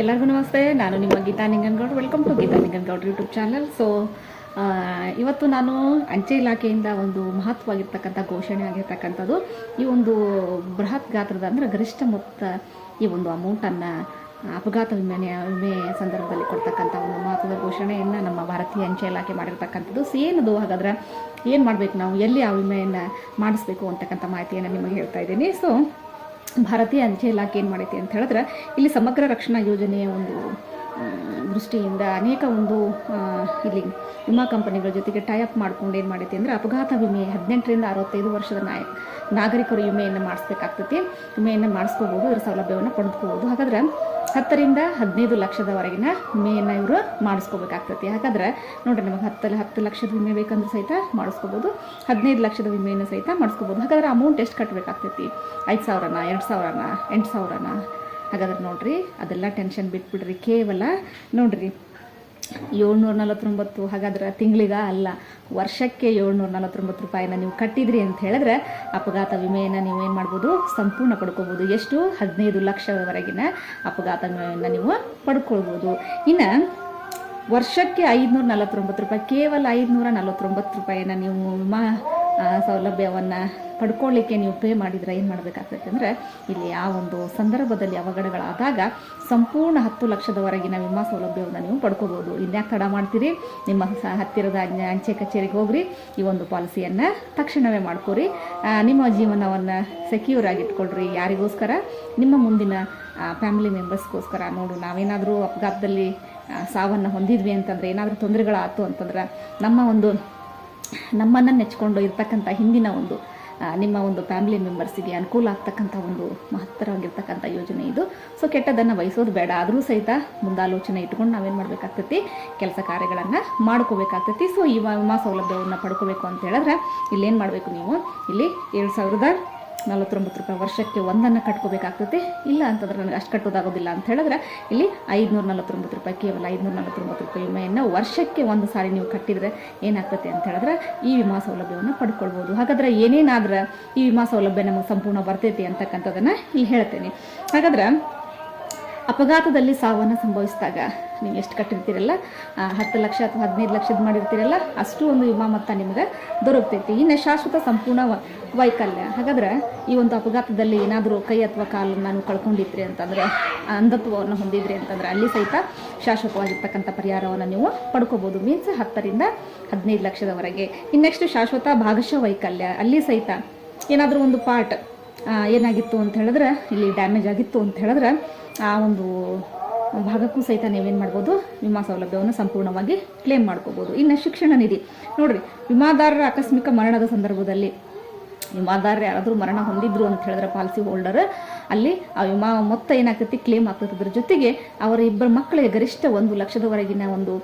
ಎಲ್ಲರಿಗೂ ನಮಸ್ತೆ. ನಾನು ನಿಮ್ಮ Geetha Ninganagoud. Welcome to Geetha Ninganagoud YouTube channel so ಇವತ್ತು ನಾನು ಅಂಚೆ ಇಲಾಖೆಯಿಂದ ಒಂದು ಮಹತ್ವವಾಗಿರ್ತಕ್ಕಂಥ ಘೋಷಣೆ ಆಗಿರ್ತಕ್ಕಂಥದ್ದು. ಈ ಒಂದು ಬೃಹತ್ ಗಾತ್ರದ ಅಂದರೆ ಗರಿಷ್ಠ ಮೊತ್ತ ಈ ಒಂದು ಅಮೌಂಟನ್ನು ಅಪಘಾತ ವಿಮೆ ವಿಮೆ ಸಂದರ್ಭದಲ್ಲಿ ಕೊಡ್ತಕ್ಕಂಥ ಒಂದು ಮಹತ್ವದ ಘೋಷಣೆಯನ್ನು ನಮ್ಮ ಭಾರತೀಯ ಅಂಚೆ ಇಲಾಖೆ ಮಾಡಿರ್ತಕ್ಕಂಥದ್ದು. ಸೊ ಏನದು ಹಾಗಾದ್ರೆ ಏನು ಮಾಡಬೇಕು ನಾವು? ಎಲ್ಲಿ ಆ ವಿಮೆಯನ್ನು ಮಾಡಿಸ್ಬೇಕು ಅಂತಕ್ಕಂಥ ಮಾಹಿತಿಯನ್ನು ನಿಮಗೆ ಹೇಳ್ತಾ ಇದ್ದೀನಿ. ಸೊ ಭಾರತೀಯ ಅಂಚೆ ಇಲಾಖೆ ಏನು ಮಾಡೈತಿ ಅಂತ ಹೇಳಿದ್ರೆ ಇಲ್ಲಿ ಸಮಗ್ರ ರಕ್ಷಣಾ ಯೋಜನೆಯ ಒಂದು ದೃಷ್ಟಿಯಿಂದ ಅನೇಕ ಒಂದು ಇಲ್ಲಿ ವಿಮಾ ಕಂಪನಿಗಳ ಜೊತೆಗೆ ಟೈಅಪ್ ಮಾಡ್ಕೊಂಡು ಏನು ಮಾಡೈತಿ ಅಂದರೆ ಅಪಘಾತ ವಿಮೆ ಹದಿನೆಂಟರಿಂದ ಅರವತ್ತೈದು ವರ್ಷದ ನಾಯ, ನಾಗರಿಕರು ವಿಮೆಯನ್ನು ಮಾಡಿಸ್ಬೇಕಾಗ್ತೈತಿ. ವಿಮೆಯನ್ನು ಮಾಡಿಸ್ಕೋಬೋದು ಅದರ ಸೌಲಭ್ಯವನ್ನು ಪಡೆದುಕೋಬೋದು ಹಾಗಾದ್ರೆ ಹತ್ತರಿಂದ ಹದಿನೈದು ಲಕ್ಷದವರೆಗಿನ ವಿಮೆಯನ್ನು ಇವರು ಮಾಡಿಸ್ಕೋಬೇಕಾಗ್ತೈತಿ. ಹಾಗಾದ್ರೆ ನೋಡ್ರಿ, ನಮಗೆ ಹತ್ತು ಹತ್ತು ಲಕ್ಷದ ವಿಮೆ ಬೇಕಂದ್ರೆ ಸಹಿತ ಮಾಡಿಸ್ಕೋಬೋದು ಹದಿನೈದು ಲಕ್ಷದ ವಿಮೆಯನ್ನು ಸಹಿತ ಮಾಡಿಸ್ಕೋಬೋದು ಹಾಗಾದ್ರೆ ಅಮೌಂಟ್ ಎಷ್ಟು ಕಟ್ಟಬೇಕಾಗ್ತೈತಿ ಐದು ಸಾವಿರನ, ಎರಡು ಸಾವಿರನ, ಎಂಟು ಸಾವಿರನ? ಹಾಗಾದ್ರೆ ನೋಡ್ರಿ. ಅದೆಲ್ಲ ಟೆನ್ಷನ್ ಬಿಟ್ಬಿಡ್ರಿ. ಕೇವಲ ನೋಡ್ರಿ ಏಳ್ನೂರ ನಲವತ್ತೊಂಬತ್ತು ಹಾಗಾದ್ರೆ ತಿಂಗಳಿಗ ಅಲ್ಲ, ವರ್ಷಕ್ಕೆ ಏಳ್ನೂರ ನಲವತ್ತೊಂಬತ್ತು ರೂಪಾಯಿನ ನೀವು ಕಟ್ಟಿದ್ರಿ ಅಂತ ಹೇಳಿದ್ರೆ ಅಪಘಾತ ವಿಮೆಯನ್ನು ನೀವು ಏನು ಮಾಡ್ಬೋದು? ಸಂಪೂರ್ಣ ಪಡ್ಕೋಬೋದು. ಎಷ್ಟು? ಹದಿನೈದು ಲಕ್ಷದವರೆಗಿನ ಅಪಘಾತ ವಿಮೆಯನ್ನು ನೀವು ಪಡ್ಕೊಳ್ಬೋದು. ಇನ್ನು ವರ್ಷಕ್ಕೆ ಐದುನೂರ ನಲವತ್ತೊಂಬತ್ತು ರೂಪಾಯಿ, ಕೇವಲ ಐದುನೂರ ನಲವತ್ತೊಂಬತ್ತು ರೂಪಾಯಿನ ನೀವು ವಿಮಾ ಸೌಲಭ್ಯವನ್ನು ಪಡ್ಕೊಳ್ಳಿಕ್ಕೆ ನೀವು ಪೇ ಮಾಡಿದ್ರೆ ಏನು ಮಾಡಬೇಕಾಗ್ತೈತೆ ಅಂದರೆ, ಇಲ್ಲಿ ಆ ಒಂದು ಸಂದರ್ಭದಲ್ಲಿ ಅವಘಡಗಳಾದಾಗ ಸಂಪೂರ್ಣ ಹತ್ತು ಲಕ್ಷದವರೆಗಿನ ವಿಮಾ ಸೌಲಭ್ಯವನ್ನು ನೀವು ಪಡ್ಕೋಬೋದು. ಇನ್ಯಾಕೆ ತಡ ಮಾಡ್ತೀರಿ? ನಿಮ್ಮ ಹತ್ತಿರದ ಅಂಚೆ- ಕಚೇರಿಗೆ ಹೋಗ್ರಿ. ಈ ಒಂದು ಪಾಲಿಸಿಯನ್ನು ತಕ್ಷಣವೇ ಮಾಡ್ಕೊರಿ. ನಿಮ್ಮ ಜೀವನವನ್ನು ಸೆಕ್ಯೂರ್ ಆಗಿಟ್ಕೊಳ್ರಿ ಯಾರಿಗೋಸ್ಕರ? ನಿಮ್ಮ ಮುಂದಿನ ಫ್ಯಾಮಿಲಿ ಮೆಂಬರ್ಸ್ಗೋಸ್ಕರ ನೋಡು, ನಾವೇನಾದರೂ ಅಪಘಾತದಲ್ಲಿ ಸಾವನ್ನು ಹೊಂದಿದ್ವಿ ಅಂತಂದರೆ, ಏನಾದರೂ ತೊಂದರೆಗಳಾಯ್ತು ಅಂತಂದ್ರೆ, ನಮ್ಮ ಒಂದು ನಮ್ಮನ್ನು ನೆಚ್ಕೊಂಡು ಇರ್ತಕ್ಕಂಥ ಹಿಂದಿನ ಒಂದು ನಿಮ್ಮ ಒಂದು ಫ್ಯಾಮಿಲಿ ಮೆಂಬರ್ಸಿಗೆ ಅನುಕೂಲ ಆಗ್ತಕ್ಕಂಥ ಒಂದು ಮಹತ್ತರವಾಗಿರ್ತಕ್ಕಂಥ ಯೋಜನೆ ಇದು. ಸೊ ಕೆಟ್ಟದನ್ನು ಬಯಸೋದು ಬೇಡ. ಆದರೂ ಸಹಿತ ಮುಂದಾಲೋಚನೆ ಇಟ್ಕೊಂಡು ನಾವೇನು ಮಾಡಬೇಕಾಗ್ತೈತಿ? ಕೆಲಸ ಕಾರ್ಯಗಳನ್ನು ಮಾಡ್ಕೋಬೇಕಾಗ್ತೈತಿ. ಸೊ ಈ ವಿಮಾ ಸೌಲಭ್ಯವನ್ನು ಪಡ್ಕೋಬೇಕು ಅಂತ ಹೇಳಿದ್ರೆ, ಇಲ್ಲೇನು ಮಾಡಬೇಕು ನೀವು? ಇಲ್ಲಿ ಏಳು ಸಾವಿರದ ನಲವತ್ತೊಂಬತ್ತು ರೂಪಾಯಿ ವರ್ಷಕ್ಕೆ ಒಂದನ್ನು ಕಟ್ಕೋಬೇಕಾಗ್ತದೆ. ಇಲ್ಲ ಅಂತಂದ್ರೆ ನನಗೆ ಅಷ್ಟು ಕಟ್ಟೋದಾಗೋದಿಲ್ಲ ಅಂತ ಹೇಳಿದ್ರೆ ಇಲ್ಲಿ ಐದುನೂರ ನಲವತ್ತೊಂಬತ್ತು ರೂಪಾಯಿ, ಕೇವಲ ಐದುನೂರ ನಲವತ್ತೊಂಬತ್ತು ರೂಪಾಯಿ ವಿಮೆಯನ್ನು ವರ್ಷಕ್ಕೆ ಒಂದು ಸಾರಿ ನೀವು ಕಟ್ಟಿದರೆ ಏನಾಗ್ತದೆ ಅಂತ ಹೇಳಿದ್ರೆ ಈ ವಿಮಾ ಸೌಲಭ್ಯವನ್ನು ಪಡ್ಕೊಳ್ಬೋದು. ಹಾಗಾದ್ರೆ ಏನೇನಾದ್ರೆ ಈ ವಿಮಾ ಸೌಲಭ್ಯ ನಮಗೆ ಸಂಪೂರ್ಣ ಬರ್ತೈತಿ ಅಂತಕ್ಕಂಥದ್ದನ್ನು ಇಲ್ಲಿ ಹೇಳ್ತೇನೆ. ಹಾಗಾದ್ರೆ ಅಪಘಾತದಲ್ಲಿ ಸಾವನ್ನು ಸಂಭವಿಸಿದಾಗ ನೀವು ಎಷ್ಟು ಕಟ್ಟಿರ್ತೀರಲ್ಲ? ಹತ್ತು ಲಕ್ಷ ಅಥವಾ ಹದಿನೈದು ಲಕ್ಷದ ಮಾಡಿರ್ತೀರಲ್ಲ? ಅಷ್ಟು ಒಂದು ವಿಮಾ ಮೊತ್ತ ನಿಮಗೆ ದೊರಕ್ತೈತಿ. ಇನ್ನು ಶಾಶ್ವತ ಸಂಪೂರ್ಣ ವೈಕಲ್ಯ. ಹಾಗಾದ್ರೆ ಈ ಒಂದು ಅಪಘಾತದಲ್ಲಿ ಏನಾದರೂ ಕೈ ಅಥವಾ ಕಾಲನ್ನು ನಾನು ಕಳ್ಕೊಂಡಿದ್ರಿ ಅಂತಂದರೆ ಅಂಧತ್ವವನ್ನು ಹೊಂದಿದ್ರಿ ಅಂತಂದರೆ ಅಲ್ಲಿ ಸಹಿತ ಶಾಶ್ವತವಾಗಿರ್ತಕ್ಕಂಥ ಪರಿಹಾರವನ್ನು ನೀವು ಪಡ್ಕೋಬೋದು. ಮೀನ್ಸ್ ಹತ್ತರಿಂದ ಹದಿನೈದು ಲಕ್ಷದವರೆಗೆ. ಇನ್ನು ನೆಕ್ಸ್ಟ್ ಶಾಶ್ವತ ಭಾಗಶಃ ವೈಕಲ್ಯ. ಅಲ್ಲಿ ಸಹಿತ ಏನಾದರೂ ಒಂದು ಪಾರ್ಟ್ ಏನಾಗಿತ್ತು ಅಂತ ಹೇಳಿದ್ರೆ, ಇಲ್ಲಿ ಡ್ಯಾಮೇಜ್ ಆಗಿತ್ತು ಅಂತ ಹೇಳಿದ್ರೆ, ಆ ಒಂದು ಭಾಗಕ್ಕೂ ಸಹಿತ ನೀವೇನು ಮಾಡ್ಬೋದು, ವಿಮಾ ಸೌಲಭ್ಯವನ್ನು ಸಂಪೂರ್ಣವಾಗಿ ಕ್ಲೇಮ್ ಮಾಡ್ಕೋಬೋದು. ಇನ್ನು ಶಿಕ್ಷಣ ನಿಧಿ. ನೋಡ್ರಿ, ವಿಮಾದಾರರ ಆಕಸ್ಮಿಕ ಮರಣದ ಸಂದರ್ಭದಲ್ಲಿ ವಿಮಾದಾರರು ಯಾರಾದರೂ ಮರಣ ಹೊಂದಿದ್ರು ಅಂತ ಹೇಳಿದ್ರೆ ಪಾಲಿಸಿ ಹೋಲ್ಡರ್ ಅಲ್ಲಿ ಆ ವಿಮಾ ಮೊತ್ತ ಏನಾಗ್ತೈತಿ ಕ್ಲೇಮ್ ಆಗ್ತೈತೆ. ಜೊತೆಗೆ ಅವರ ಇಬ್ಬರು ಮಕ್ಕಳಿಗೆ ಗರಿಷ್ಠ ಒಂದು ಲಕ್ಷದವರೆಗಿನ ಒಂದು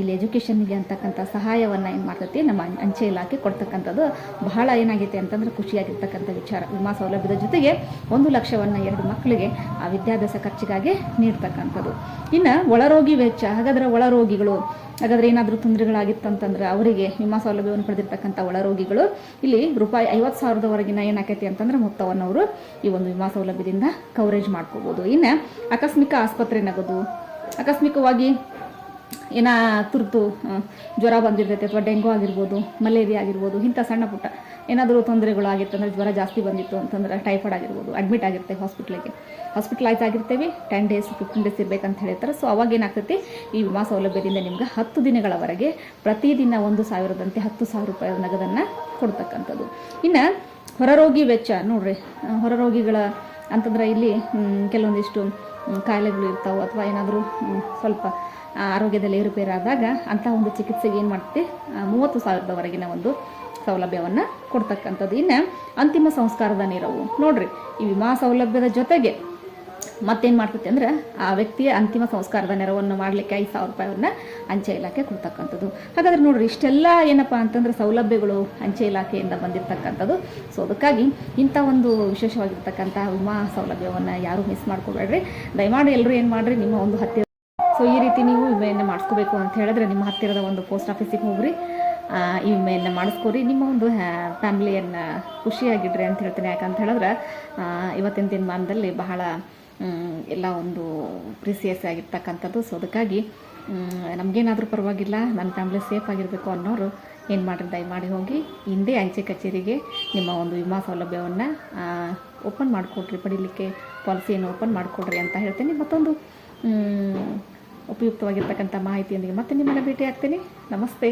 ಇಲ್ಲಿ ಎಜುಕೇಷನ್ಗೆ ಅಂತಕ್ಕಂಥ ಸಹಾಯವನ್ನು ಏನು ಮಾಡ್ತೈತಿ, ನಮ್ಮ ಅಂಚೆ ಇಲಾಖೆ ಕೊಡ್ತಕ್ಕಂಥದ್ದು ಬಹಳ ಏನಾಗೈತೆ ಅಂತಂದ್ರೆ ಖುಷಿಯಾಗಿರ್ತಕ್ಕಂಥ ವಿಚಾರ. ವಿಮಾ ಸೌಲಭ್ಯದ ಜೊತೆಗೆ ಒಂದು ಲಕ್ಷವನ್ನು ಎರಡು ಮಕ್ಕಳಿಗೆ ಆ ವಿದ್ಯಾಭ್ಯಾಸ ಖರ್ಚಿಗಾಗಿ ನೀಡ್ತಕ್ಕಂಥದ್ದು. ಇನ್ನು ಒಳರೋಗಿ ವೆಚ್ಚ, ಹಾಗಾದ್ರೆ ಒಳರೋಗಿಗಳು, ಹಾಗಾದ್ರೆ ಏನಾದರೂ ತೊಂದರೆಗಳಾಗಿತ್ತಂತಂದ್ರೆ ಅವರಿಗೆ ವಿಮಾ ಸೌಲಭ್ಯವನ್ನು ಪಡೆದಿರ್ತಕ್ಕಂಥ ಒಳರೋಗಿಗಳು, ಇಲ್ಲಿ ರೂಪಾಯಿ ಐವತ್ತು ಸಾವಿರದವರೆಗಿನ ಏನಾಕೈತಿ ಅಂತಂದ್ರೆ ಮೊತ್ತವನ್ನು ಅವರು ಈ ಒಂದು ವಿಮಾ ಸೌಲಭ್ಯದಿಂದ ಕವರೇಜ್ ಮಾಡ್ಕೋಬೋದು. ಇನ್ನು ಆಕಸ್ಮಿಕ ಆಸ್ಪತ್ರೆ ನಗದು. ಆಕಸ್ಮಿಕವಾಗಿ ಏನ ತುರ್ತು ಜ್ವರ ಬಂದಿರ್ತೈತೆ ಅಥವಾ ಡೆಂಗು ಆಗಿರ್ಬೋದು, ಮಲೇರಿಯಾ ಆಗಿರ್ಬೋದು, ಇಂಥ ಸಣ್ಣ ಪುಟ್ಟ ಏನಾದರೂ ತೊಂದರೆಗಳು ಆಗಿತ್ತಂದ್ರೆ ಜ್ವರ ಜಾಸ್ತಿ ಬಂದಿತ್ತು ಅಂತಂದ್ರೆ ಟೈಫಾಯ್ಡ್ ಆಗಿರ್ಬೋದು ಅಡ್ಮಿಟ್ ಆಗಿರ್ತೇವೆ ಹಾಸ್ಪಿಟ್ಲಿಗೆ ಹಾಸ್ಪಿಟ್ಲೈಸ್ ಆಗಿರ್ತೇವೆ ಟೆನ್ ಡೇಸ್ ಫಿಫ್ಟೀನ್ ಡೇಸ್ ಇರಬೇಕಂತ ಹೇಳ್ತಾರೆ. ಸೊ ಅವಾಗ ಏನಾಗ್ತೈತಿ, ಈ ವಿಮಾ ಸೌಲಭ್ಯದಿಂದ ನಿಮ್ಗೆ ಹತ್ತು ದಿನಗಳವರೆಗೆ ಪ್ರತಿದಿನ ಒಂದು ಸಾವಿರದಂತೆ ಹತ್ತು ಸಾವಿರ ರೂಪಾಯಿ ನಗದನ್ನು ಕೊಡ್ತಕ್ಕಂಥದ್ದು. ಇನ್ನು ಹೊರರೋಗಿ ವೆಚ್ಚ ನೋಡ್ರಿ ಹೊರರೋಗಿಗಳ ಅಂತಂದ್ರೆ ಇಲ್ಲಿ ಕೆಲವೊಂದಿಷ್ಟು ಕಾಯಿಲೆಗಳು ಇರ್ತಾವೆ ಅಥವಾ ಏನಾದರೂ ಸ್ವಲ್ಪ ಆರೋಗ್ಯದಲ್ಲಿ ಏರುಪೇರಾದಾಗ ಅಂಥ ಒಂದು ಚಿಕಿತ್ಸೆಗೆ ಏನು ಮಾಡುತ್ತೆ ಮೂವತ್ತು ಸಾವಿರದವರೆಗಿನ ಒಂದು ಸೌಲಭ್ಯವನ್ನು ಕೊಡ್ತಕ್ಕಂಥದ್ದು. ಇನ್ನು ಅಂತಿಮ ಸಂಸ್ಕಾರದ ನೆರವು. ನೋಡ್ರಿ, ಈ ವಿಮಾ ಸೌಲಭ್ಯದ ಜೊತೆಗೆ ಮತ್ತೇನು ಮಾಡ್ತೈತೆ ಅಂದ್ರೆ ಆ ವ್ಯಕ್ತಿಯ ಅಂತಿಮ ಸಂಸ್ಕಾರದ ನೆರವನ್ನು ಮಾಡಲಿಕ್ಕೆ ಐದು ಸಾವಿರ ರೂಪಾಯಿಯನ್ನ ಅಂಚೆ ಇಲಾಖೆ ಕೊಡ್ತಕ್ಕಂಥದ್ದು. ಹಾಗಾದ್ರೆ ನೋಡ್ರಿ, ಇಷ್ಟೆಲ್ಲ ಏನಪ್ಪ ಅಂತಂದ್ರೆ ಸೌಲಭ್ಯಗಳು ಅಂಚೆ ಇಲಾಖೆಯಿಂದ ಬಂದಿರತಕ್ಕಂಥದ್ದು. ಸೊ ಅದಕ್ಕಾಗಿ ಇಂಥ ಒಂದು ವಿಶೇಷವಾಗಿರ್ತಕ್ಕಂಥ ವಿಮಾ ಸೌಲಭ್ಯವನ್ನು ಯಾರೂ ಮಿಸ್ ಮಾಡ್ಕೋಬೇಡ್ರಿ. ದಯಮಾಡಿ ಎಲ್ಲರೂ ಏನು ಮಾಡಿರಿ, ನಿಮ್ಮ ಒಂದು ಹತ್ತಿರ ಸೊ ಈ ರೀತಿ ನೀವು ವಿಮೆಯನ್ನು ಮಾಡಿಸ್ಕೋಬೇಕು ಅಂತ ಹೇಳಿದ್ರೆ ನಿಮ್ಮ ಹತ್ತಿರದ ಒಂದು ಪೋಸ್ಟ್ ಆಫೀಸಿಗೆ ಹೋಗ್ರಿ. ಈ ವಿಮೆಯನ್ನು ಮಾಡಿಸ್ಕೊರಿ. ನಿಮ್ಮ ಒಂದು ಫ್ಯಾಮಿಲಿಯನ್ನು ಖುಷಿಯಾಗಿಡ್ರಿ ಅಂತ ಹೇಳ್ತೀನಿ. ಯಾಕಂತ ಹೇಳಿದ್ರೆ ಇವತ್ತಿನ ದಿನಮಾನದಲ್ಲಿ ಬಹಳ ಎಲ್ಲ ಒಂದು ಪ್ರಿಸಿಯಸ್ ಆಗಿರ್ತಕ್ಕಂಥದ್ದು. ಸೊ ಅದಕ್ಕಾಗಿ ನಮಗೇನಾದರೂ ಪರವಾಗಿಲ್ಲ. ನನ್ನ ಫ್ಯಾಮಿಲಿ ಸೇಫ್ ಆಗಿರಬೇಕು ಅನ್ನೋರು ಏನು ಮಾಡಿರಿ, ದಯಮಾಡಿ ಹೋಗಿ ಹಿಂದೆ ಅಂಚೆ ಕಚೇರಿಗೆ ನಿಮ್ಮ ಒಂದು ವಿಮಾ ಸೌಲಭ್ಯವನ್ನು ಓಪನ್ ಮಾಡಿಕೊಡ್ರಿ. ಪಡೀಲಿಕ್ಕೆ ಪಾಲಿಸಿಯನ್ನು ಓಪನ್ ಮಾಡಿಕೊಡ್ರಿ ಅಂತ ಹೇಳ್ತೀನಿ. ಮತ್ತೊಂದು ಉಪಯುಕ್ತವಾಗಿರ್ತಕ್ಕಂಥ ಮಾಹಿತಿಯೊಂದಿಗೆ ಮತ್ತೆ ನಿಮ್ಮನ್ನು ಭೇಟಿ ಆಗ್ತೀನಿ ನಮಸ್ತೆ.